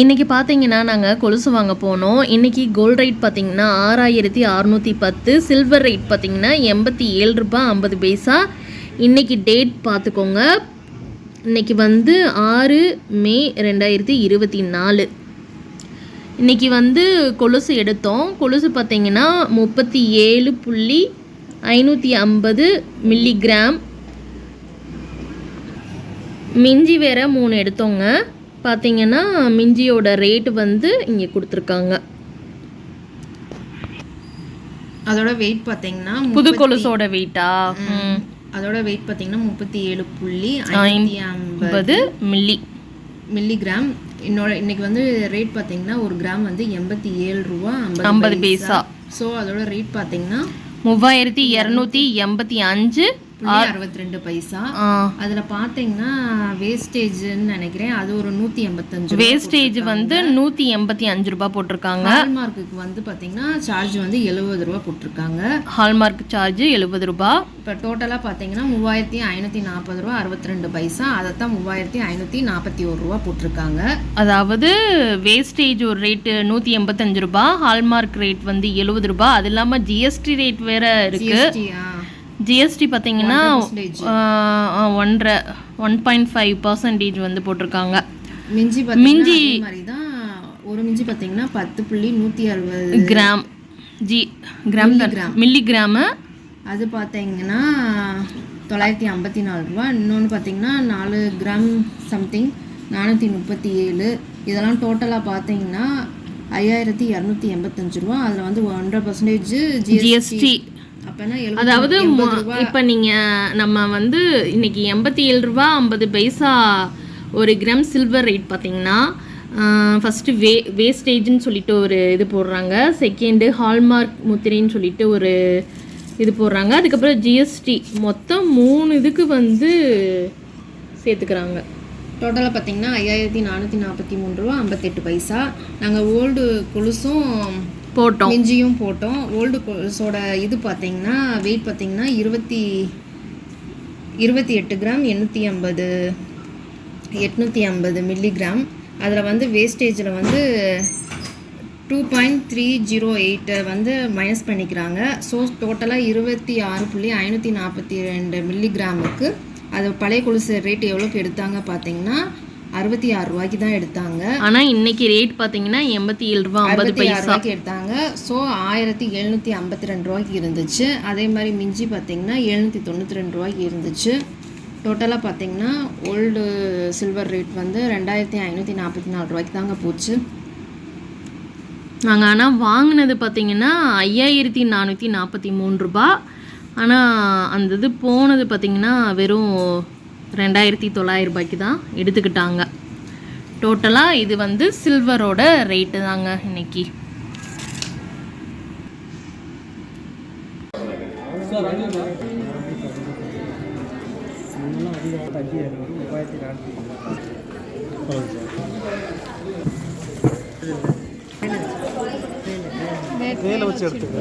இன்றைக்கி பார்த்தீங்கன்னா நாங்கள் கொலுசு வாங்க போனோம். இன்றைக்கி கோல்டு ரேட் பார்த்தீங்கன்னா ஆறாயிரத்தி அறநூற்றி பத்து சில்வர் ரேட் பார்த்தீங்கன்னா எண்பத்தி ஏழு ரூபாய் ஐம்பது பைசா. இன்றைக்கி டேட் பார்த்துக்கோங்க இன்றைக்கி வந்து ஆறு மே ரெண்டாயிரத்தி இருபத்தி நாலு. இன்றைக்கி வந்து கொலுசு எடுத்தோம். கொலுசு பார்த்தீங்கன்னா முப்பத்தி ஏழு புள்ளி ஐநூற்றி ஐம்பது மில்லிகிராம் மிஞ்சி வேற மூணு எடுத்தோங்க. பார்த்தீங்கன்னா மிஞ்சியோட ரேட் வந்து இங்கே கொடுத்துருக்காங்க. அதோட வெயிட் பார்த்தீங்கன்னா புது கொலுசோட வெயிட்டா அதோட வெயிட் பார்த்தீங்கன்னா முப்பத்தி ஏழு புள்ளி ஐம்பது மில்லி மில்லிகிராம் இன்னோட இன்னைக்கு வந்து ரேட் பார்த்தீங்கன்னா ஒரு கிராம் வந்து எண்பத்தி ஏழு ரூபா ஐம்பது பைசா. ஸோ அதோட ரேட் பார்த்தீங்கன்னா மூவாயிரத்தி இரநூத்தி எண்பத்தி அஞ்சு அறுபத்தி ரெண்டு பைசா. அதில் பார்த்தீங்கன்னா வேஸ்டேஜ்னு நினைக்கிறேன். அது ஒரு நூற்றி எண்பத்தஞ்சு வேஸ்டேஜ் வந்து நூற்றி எண்பத்தி அஞ்சு ரூபாய் போட்டிருக்காங்க. ஹால்மார்க்குக்கு வந்து பார்த்தீங்கன்னா சார்ஜ் வந்து எழுபது ரூபா போட்டிருக்காங்க. ஹால்மார்க் சார்ஜ் எழுபது ரூபாய் இப்போ டோட்டலாக பார்த்தீங்கன்னா மூவாயிரத்தி ஐநூற்றி நாற்பது ரூபா அறுபத்தி ரெண்டு பைசா. அதைத்தான் மூவாயிரத்தி ஐநூற்றி நாற்பத்தி ஒரு ரூபா போட்டிருக்காங்க. அதாவது வேஸ்டேஜ் ஒரு ரேட்டு நூற்றி எண்பத்தஞ்சு ரூபாய் ஹால்மார்க் ரேட் வந்து எழுபது ரூபாய் அது இல்லாமல் ஜிஎஸ்டி ரேட் வேற இருக்கு. GST, ஆ, ஜிஎஸ்டி பார்த்தீங்கன்னா. ஒன்றரை ஒன் பாயிண்ட் ஃபைவ் பர்சன்டேஜ் வந்து போட்டிருக்காங்க. மிஞ்சி அதே மாதிரி தான் ஒரு மிஞ்சி பார்த்தீங்கன்னா பத்து புள்ளி நூற்றி அறுபது gram. G gram milligram அது பார்த்தீங்கன்னா தொள்ளாயிரத்தி ஐம்பத்தி நாலு ரூபா. இன்னொன்று பார்த்தீங்கன்னா நாலு கிராம் சம்திங் நானூற்றி முப்பத்தி ஏழு. இதெல்லாம் டோட்டலாக பார்த்தீங்கன்னா ஐயாயிரத்தி இரநூத்தி எண்பத்தஞ்சு ரூபா. அதில் வந்து ஒன்றரை பர்சன்டேஜ் ஜிஎஸ்டி அதாவது இப்போ நீங்கள் நம்ம வந்து இன்னைக்கு எண்பத்தி ஏழு ரூபா ஐம்பது பைசா ஒரு கிராம் சில்வர் ரேட் பார்த்தீங்கன்னா ஃபஸ்ட்டு வே வேஸ்டேஜ்னு சொல்லிட்டு ஒரு இது போடுறாங்க. செகண்டு ஹால்மார்க் முத்திரைன்னு சொல்லிட்டு ஒரு இது போடுறாங்க. அதுக்கப்புறம் ஜிஎஸ்டி மொத்தம் மூணு இதுக்கு வந்து சேர்த்துக்கிறாங்க. டோட்டலாக பார்த்தீங்கன்னா ஐயாயிரத்தி நானூற்றி நாற்பத்தி மூணு ரூபா ஐம்பத்தெட்டு பைசா. நாங்கள் ஓல்டு கொலுசும் போட்டோம். மிஞ்சியும் போட்டோம். ஓல்டு கொலுசோட இது பார்த்தீங்கன்னா வெயிட் பார்த்தீங்கன்னா இருபத்தி இருபத்தி எட்டு கிராம் எண்ணூற்றி ஐம்பது எட்நூற்றி ஐம்பது மில்லிகிராம் அதில் வந்து வேஸ்டேஜில் வந்து டூ பாயிண்ட் த்ரீ ஜீரோ எயிட்டை வந்து மைனஸ் பண்ணிக்கிறாங்க. ஸோ டோட்டலாக இருபத்தி ஆறு புள்ளி ஐநூற்றி நாற்பத்தி ரெண்டு மில்லிகிராமுக்கு அது பழைய கொலுசு ரேட் எவ்வளோக்கு எடுத்தாங்க பார்த்தீங்கன்னா அறுபத்தி ஆறு ரூபாய்க்கு தான் எடுத்தாங்க. ஆனால் இன்னைக்கு ரேட் பார்த்தீங்கன்னா எண்பத்தி ஏழு ரூபா ஐம்பது ஆறு பைசா. ரூபாய்க்கு எடுத்தாங்க. ஸோ ஆயிரத்தி எழுநூற்றி ஐம்பத்தி ரெண்டு ரூபாய்க்கு இருந்துச்சு. அதே மாதிரி மிஞ்சி பார்த்தீங்கன்னா எழுநூற்றி தொண்ணூற்றி ரெண்டு ரூபாய்க்கு இருந்துச்சு. டோட்டலாக பார்த்தீங்கன்னா ஓல்டு சில்வர் ரேட் வந்து ரெண்டாயிரத்தி ஐநூற்றி நாற்பத்தி நாலு ரூபாய்க்கு தாங்க போச்சு. நாங்கள் ஆனால் வாங்கினது பார்த்தீங்கன்னா ஐயாயிரத்தி நானூற்றி நாற்பத்தி மூணு ரூபா. ஆனால் அந்த இது போனது பார்த்தீங்கன்னா வெறும் ரெண்டாயிரத்தி தொள்ளாயிரம் ரூபாய்க்கு தான் எடுத்துக்கிட்டாங்க டோட்டலாக இது வந்து சில்வரோட ரேட்டு தாங்க இன்னைக்கு. வேலை வச்சு எடுத்துக்க.